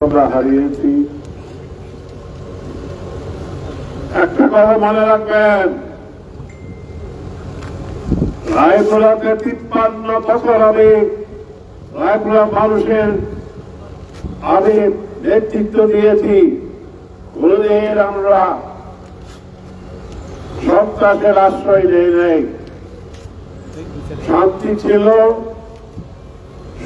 আমরা হারিয়েছি একটা কথা মনে রাখবেন। রায়পুরাতে তিপ্পান্ন বছর আমি রায়পুরা মানুষের আমি নেতৃত্ব দিয়েছি। কোনদিন আমরা সন্ত্রাসের আশ্রয় নেই নেই। শান্তি ছিল,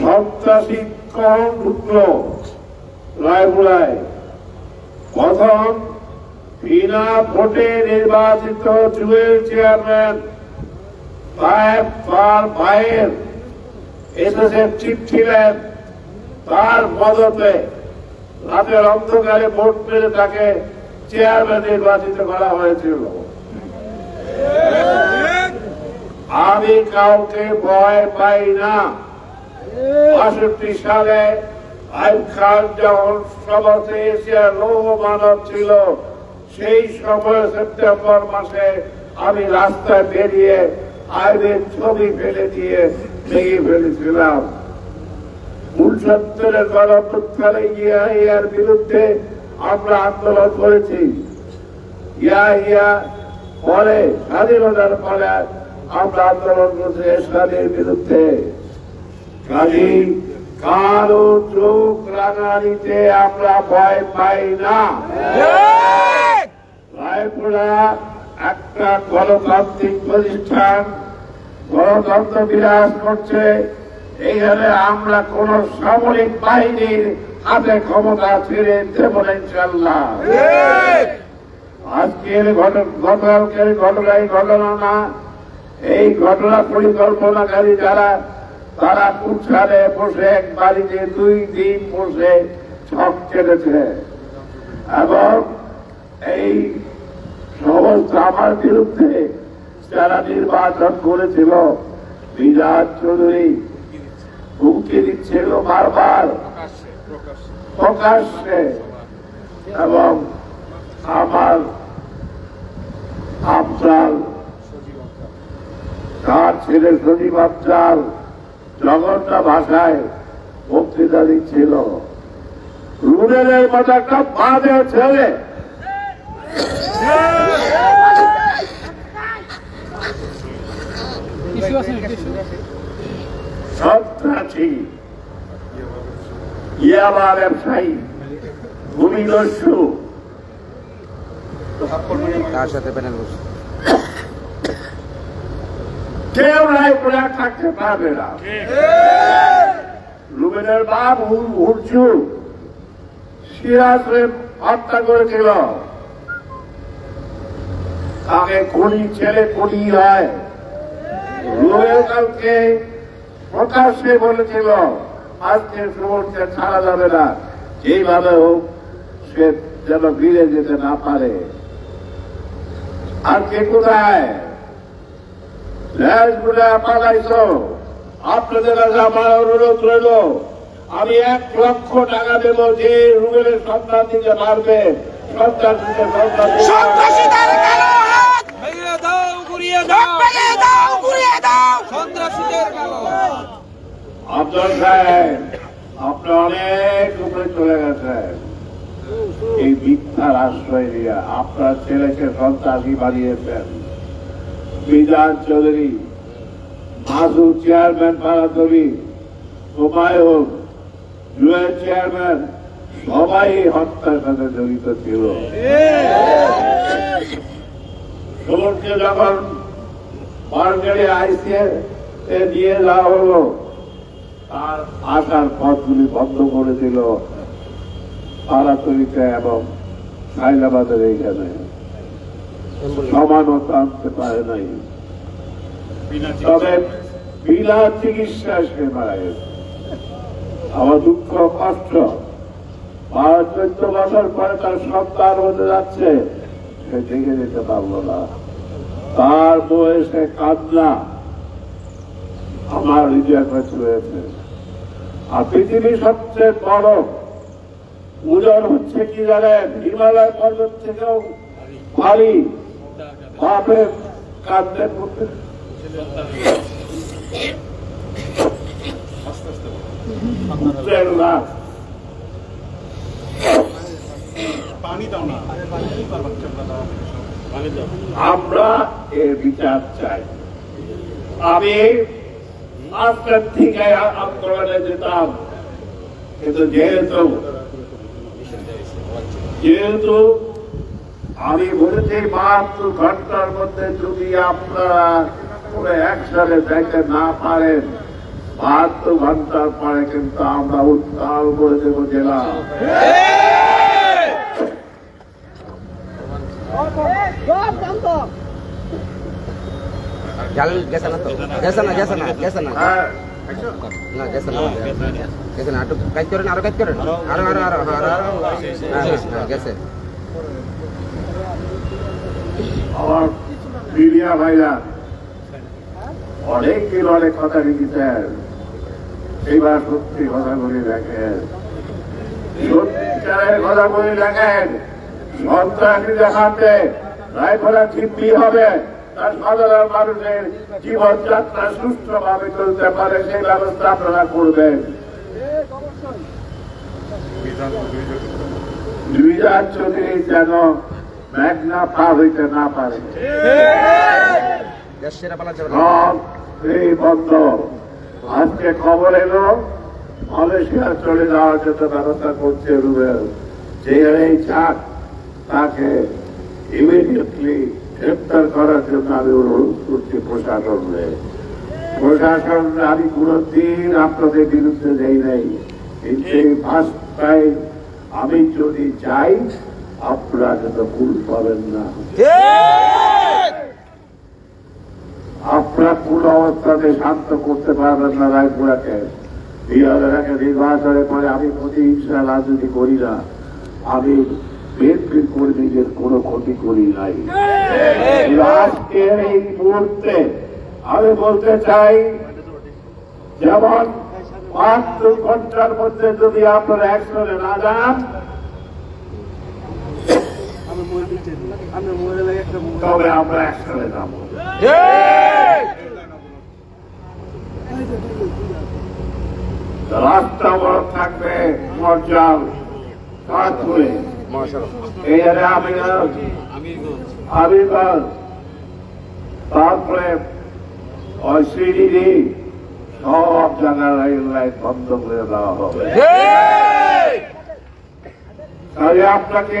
সন্ত্রাসী কম ঢুকলো। প্রথম বিনা ভোটে নির্বাচিত জুয়েল চেয়ারম্যান সাহেব তার ভাইয়ের এসএসএফ চিফ ছিলেন। তার মদতে রাতের অন্ধকারে ভোট মেরে তাকে চেয়ারম্যান নির্বাচিত করা হয়েছিল। আমি কাউকে ভয় পাই না। বাষট্টি সালে আইব খান যখন সমস্ত এশিয়ার লৌহ মানব ছিল, সেই সময় সেপ্টেম্বর মাসে আমি রাস্তায় বেরিয়ে আইবের ছবি ফেলে দিয়ে ভেঙে ফেলেছিলাম। উনসত্তরের গণপ্রত্যারে ইয়াহিয়ার বিরুদ্ধে আমরা আন্দোলন করেছি। ইয়াহিয়া পরে স্বাধীনতার পরে আমরা আন্দোলন করছি এসকালের বিরুদ্ধে। কাজী কারও চোখ রাঙানিতে আমরা ভয় পাই না। রায়পুরা একটা গণতান্ত্রিক প্রতিষ্ঠান গণতন্ত্র বিরাজ করছে। এইখানে আমরা কোন সামরিক বাহিনীর হাতে ক্ষমতা ছেড়ে দেব ইনশাল্লাহ আজকের ঘটনা গতকালকের ঘটনাই ঘটনা না এই ঘটনা পরিকল্পনাকারী যারা তারা কুঠারে বসে এক বাড়িতে দুই দিন বসে ছক কেটেছে। এবং এই সমস্ত আমার বিরুদ্ধে যারা নির্বাচন করেছিল, বিরাট চৌধুরী হুমকি দিচ্ছিল বারবার। প্রকাশ্যে। এবং আমার আফজাল, তার ছেলে সজীব আফজাল জগন্না ভাষায় বক্তৃতা দিচ্ছিল রুডেলের মতো একটা বাজে ছেলে। সন্ত্রাসী। ইয়াবা ব্যবসায়ী। ভূমিদস্যু। কার সাথে প্যানেল বসে কেউ নাই বলে থাকতে পারবে না। রুবেনের বাপ হুরচু সিরাজে হত্যা করেছিল। খুনি ছেলে খুনি হয় প্রকাশ্যে বলেছিল, আজকে সুমনকে ছাড়া যাবে না, যেইভাবে হোক সে যেন ফিরে যেতে না পারে। আর কে কোথায়? ল্যাসগুলা পালাইছো। আপনাদের কাছে আমার অনুরোধ রইল আমি এক লক্ষ টাকা দেব যে রুবেলের সন্তান দিতে পারবে। সন্তান দিতে। আব্দুল সাহেব আপনি অনেক উপরে চলে গেছেন। এই মিথ্যার আশ্রয় দিয়ে আপনার ছেলেকে সন্ত্রাসী বানিয়েছেন। বিধান চৌধুরী মাসুদ চেয়ারম্যান পাড়াতলি হুমায়ুন জুয়েল চেয়ারম্যান, সবাই হত্যার সাথে জড়িত ছিল। সুমনকে যখন মার্কেটে আইসিএ দিয়ে যাওয়া হলো, তার আসার পথগুলি বন্ধ করে দিল পাড়াতলিতে এবং হায়দ্রাবাদের এইখানে। সমানতা পারে নাই। তবে বিনা চিকিৎসা আমার দুঃখ, কষ্ট চোদ্দ বছর পরে তার সন্তান হতে যাচ্ছে, সে যেতে পারল না। তার বয়সে কান্না আমার হৃদয় কাছে আর পৃথিবীর সবচেয়ে বড় উজন হচ্ছে কি জানেন? হিমালয় পর্বত থেকেও ভারী। বাপের কান্দের মধ্যে। আমরা এর বিচার চাই। আমি আজকের থেকে আন্দোলনে যেতাম। কিন্তু যেহেতু যেহেতু আমি বলেছি বাহাত্তর ঘণ্টার মধ্যে যদি আপনারা কোনো একসাথে যাইতে না পারেন বাহাত্তর ঘণ্টার পরে কিন্তু আমরা উত্তাল করে দেবো জেলা। জাল গেছে না তো? গেছে না গেছে না গেছে না। হ্যাঁ। না গেছে না গেছে না। একটু কাজ করেন আরও কাজ করেন। আরও আরও আরও আরও আরও। হ্যাঁ, হ্যাঁ, হ্যাঁ, গেছে। আমার মিডিয়া ভাইরা অনেক দিন অনেক কথা লিখেছেন। এইবার সত্যি কথা বলে দেখেন। সত্যিকারের কথা বলে দেখেন। সন্ত্রাসী দেখাতে রায়ফলা ছিপি হবে। তার সাধারণ মানুষের জীবনযাত্রা সুস্থভাবে চলতে পারে সেই ব্যবস্থা আপনারা করবেন। দুই হাজার চল্লিশ যেন মেঘনা পা হইতে না পারে। এই বন্ধ। আজকে খবর এলো মালয়েশিয়া চলে যাওয়ার জন্য ব্যবস্থা করছে রুবেল। যে এই চাক তাকে ইমিডিয়েটলি গ্রেপ্তার করার জন্য আমি অনুরোধ করছি প্রশাসনকে। প্রশাসন আমি কোনদিন আপনাদের বিরুদ্ধে যাই নাই। কিন্তু এই ফার্স্ট টাইম আমি যদি যাই আপনারা কিন্তু ভুল পাবেন না। আপনারা কোন অবস্থাতে শান্ত করতে পারবেন না রায়পুরাকে। বিহারের নির্বাচনের পরে আমি প্রতিহিংসা রাজনীতি করি না। আমি বিএনপির কর্মীদের কোনো ক্ষতি করি নাই। এই মুহূর্তে আমি বলতে চাই, যেমন মাত্র ঘণ্টার মধ্যে যদি আপনারা একসঙ্গে না যান তবে আমরা একসঙ্গে যাব। রাস্তা বড় থাকবে মর্যাল কাঠপুরে এই জায়গায় আমিরগঞ্জ। আমিরগঞ্জ। তারপরে ওই সিডিডি সব জায়গায় রেল লাইন বন্ধ করে দেওয়া হবে। তাই আপনাকে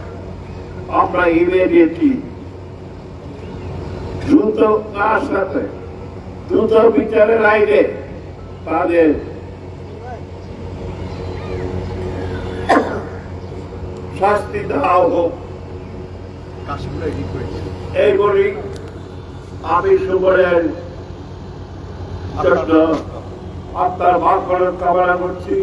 আমরা ইমিডিয়েটলি দ্রুত কার সাথে? দ্রুত বিচারের আইনে। তাদের শাস্তি দেওয়া হোক। এই বলি আমি সুবরের জন্য আপনার ভাগ কামনা করছি।